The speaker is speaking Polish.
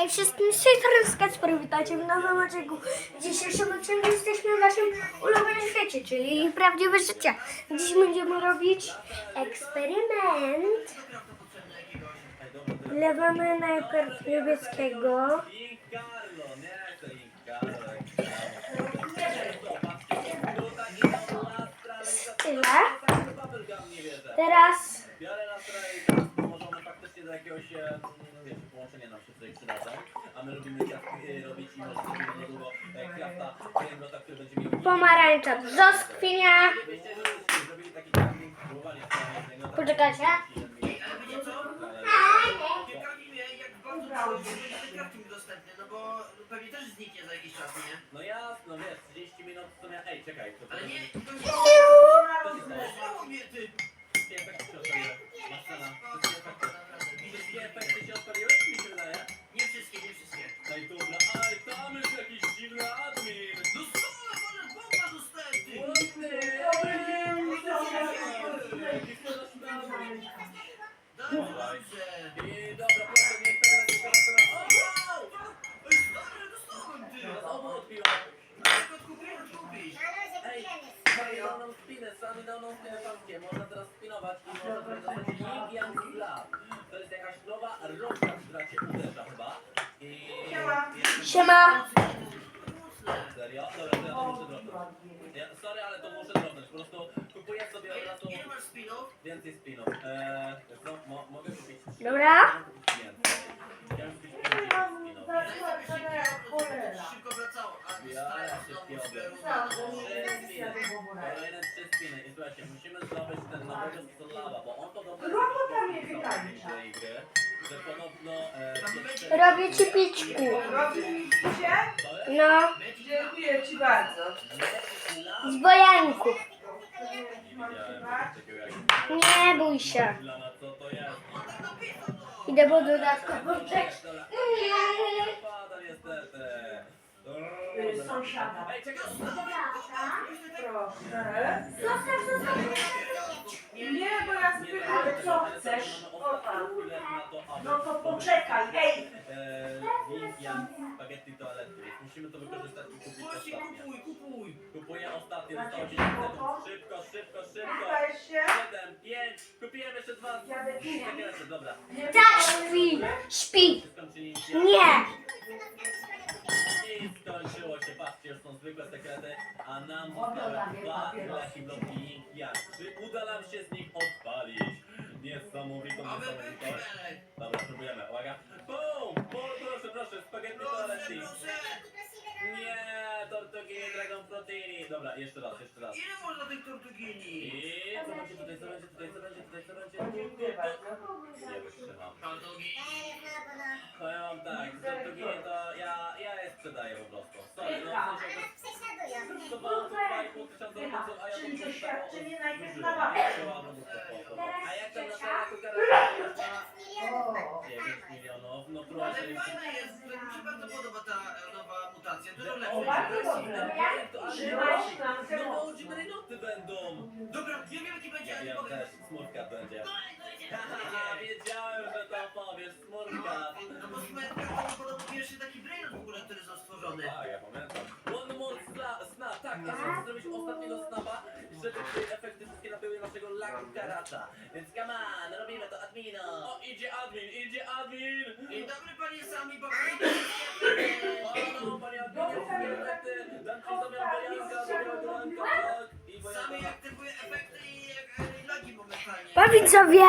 Hej wszystkim, z tej witajcie w nowym odcinku. W dzisiejszym odcinku jesteśmy w naszym ulubionym świecie, czyli prawdziwe życie. Dziś będziemy robić eksperyment. Wlewamy najpierw niebieskiego. Tyle. Teraz Na faktycznie do jakiegoś, e, no wiecie, połączenia nam się tutaj przydadzą. A my lubimy kwiatki robić i może zrobimy niedługo e, krafta kręglota, który będzie miał... pomarańcza brzoskwinia. Żebyście zrobili taki camping, próbowali kręglota. Poczekajcie. Co? Ciekawi mnie, jak bardzo przyjdzie ten crafting dostępny, no bo pewnie też zniknie za jakiś czas, nie? No jasno, wiesz, 30 minut to miał... Ej, czekaj, to Ale nie, I dobra, proszę, niech teraz teraz O, wow! Ej, stary, dostałem, ty! Znowu odbiła. Jak kupiłem, kupisz? Ej, sami dał nam spinę, sami dał nam spinę fankie. Można teraz spinować i można teraz dostać Yang Slap. To jest jakaś nowa roczka, która cię uderza chyba. I... Siema. Serio? Dobra, to ja to muszę dropnąć. Ja, sorry, ale to muszę dropnąć. Po prostu kupuję sobie od razu Ile masz spinów? więcej spinów. Eee, co, mo, mogę kupić trzy. Dobra. Mogę kupić więcej. Chciałem kupić 50 spinów. Najlepiej szybko, szybko wracało. A Ja stary, się znowu pierdolę. zbiorę. Trzy spiny. Kolejne trzy spiny. I słuchajcie, musimy ten bo on e, Robię ci pićku. Robiliście? No, Dziękuję Ci bardzo. z bojanków. Nie bój się. To? Idę po dodatkowo. Pada niestety. Y, sąsiada. Ej, czekaj, Proszę. Nie, bo ja zbyt, ale co chcesz? O tam. No to poczekaj, ej! Yin spaghetti toalety. Musimy to wykorzystać i kupić Właśnie ostatnie. kupuj, kupuj! Kupuję ostatnie, zostało 10 sekund. Szybko, szybko, szybko. Się. 7, 5, kupiłem jeszcze dwa. Jadę tu. Dobra. Tak, śpi. Śpi. Skończyli Nie. I skończyło się, patrzcie, są zwykłe sekrety, a nam zostały dwa laki bloki Yang. Czy uda nam się z nich odpalić? Niesamowitą pewnie! Dobra, próbujemy, uwaga. Boom! Bo, proszę, proszę, spaghetti Proszę, toaletti. proszę! Nie, Dobra, jeszcze raz, jeszcze raz. Ile można tych tortugini? I co będzie tutaj, co będzie tutaj, co będzie tutaj, co będzie tutaj? Nie wytrzymam. Tortugini. Powiem wam tak, tortugini to ja, ja je sprzedaję po prostu. Sorry, no w sensie to to 2,5 tysiąca ruchów, a ja Czyli to doświadczenie najpierw zużyłem. na babkę. Trzymaj tam No bo Gimrenoty będą. Dobra, ja wiem jaki będzie, Ja ale wiem powiem. też, smurka będzie. No. Haha, wiedziałem, że to powiesz, smurka. No bo Smerka to podobno pierwszy taki brainrot w ogóle, który został stworzony. Tak, ja pamiętam. One more sna, snap, tak, a chcemy zrobić ostatniego snapa, żeby te efekty wszystkie nabyły naszego Lucky Karata. Więc come on, robimy to admino. O, idzie admin, idzie admin. Dzień dobry panie sami, bo Sami aktywuje efekty i jak e, lagi momentalnie. Pa widzowie.